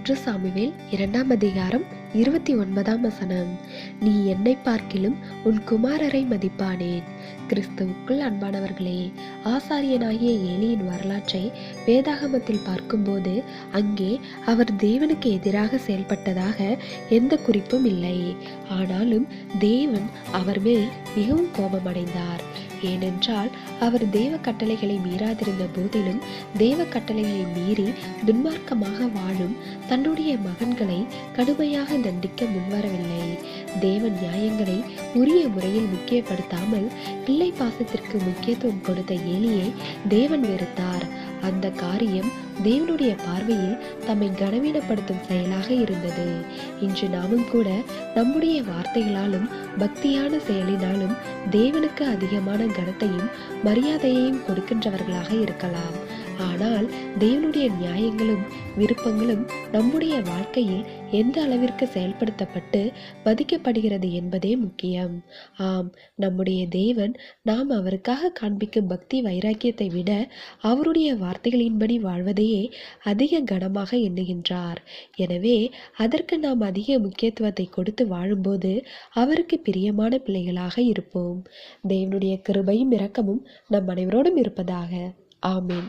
ஒன்று சாமுவேல் இரண்டாம் அதிகாரம் இருபத்தி ஒன்பதாம் வசனம். நீ என்னை பார்க்கிலும் உன் குமாரரை மதிப்பானேன். கிறிஸ்துவுக்குள் அன்பானவர்களே ஆசாரியனாகிய ஏலியின் வரலாற்றை வேதாகமத்தில் பார்க்கும்போது அங்கே அவர் தேவனுக்கு எதிராக செயல்பட்டதாக எந்த குறிப்பும் இல்லை. ஆனாலும் தேவன் அவர் மேல் மிகவும் கோபமடைந்தார். ஏனென்றால் அவர் தேவ கட்டளைகளை மீறாதிருந்த போதிலும் தேவ கட்டளைகளை மீறி துன்மார்க்கமாக வாழும் தன்னுடைய மகன்களை கடுமையாக தண்டிக்க முன்வரவில்லை. தேவ நியாயங்களை உரிய முறையில் முக்கியப்படுத்தாமல் பிள்ளை பாசத்திற்கு முக்கியத்துவம் கொடுத்த ஏலியை தேவன் வெறுத்தார். அந்த காரியம் தேவனுடைய பார்வையில் தம்மை கனவீனப்படுத்தும் செயலாக இருந்தது. இன்று நாமும் கூட நம்முடைய வார்த்தைகளாலும் பக்தியான செயலினாலும் தேவனுக்கு அதிகமான கனத்தையும் மரியாதையையும் கொடுக்கின்றவர்களாக இருக்கலாம். ஆனால் தேவனுடைய நியாயங்களும் விருப்பங்களும் நம்முடைய வாழ்க்கையில் எந்த அளவிற்கு செயல்படுத்தப்பட்டு மதிக்கப்படுகிறது என்பதே முக்கியம். ஆம் நம்முடைய தேவன் நாம் அவருக்காக காண்பிக்கும் பக்தி வைராக்கியத்தை விட அவருடைய வார்த்தைகளின்படி வாழ்வதையே அதிக கனமாக எண்ணுகின்றார். எனவே அதற்கு நாம் அதிக முக்கியத்துவத்தை கொடுத்து வாழும்போது அவருக்கு பிரியமான பிள்ளைகளாக இருப்போம். தேவனுடைய கிருபையும் இரக்கமும் நம் அனைவரோடும் இருப்பதாக. ஆமேன்.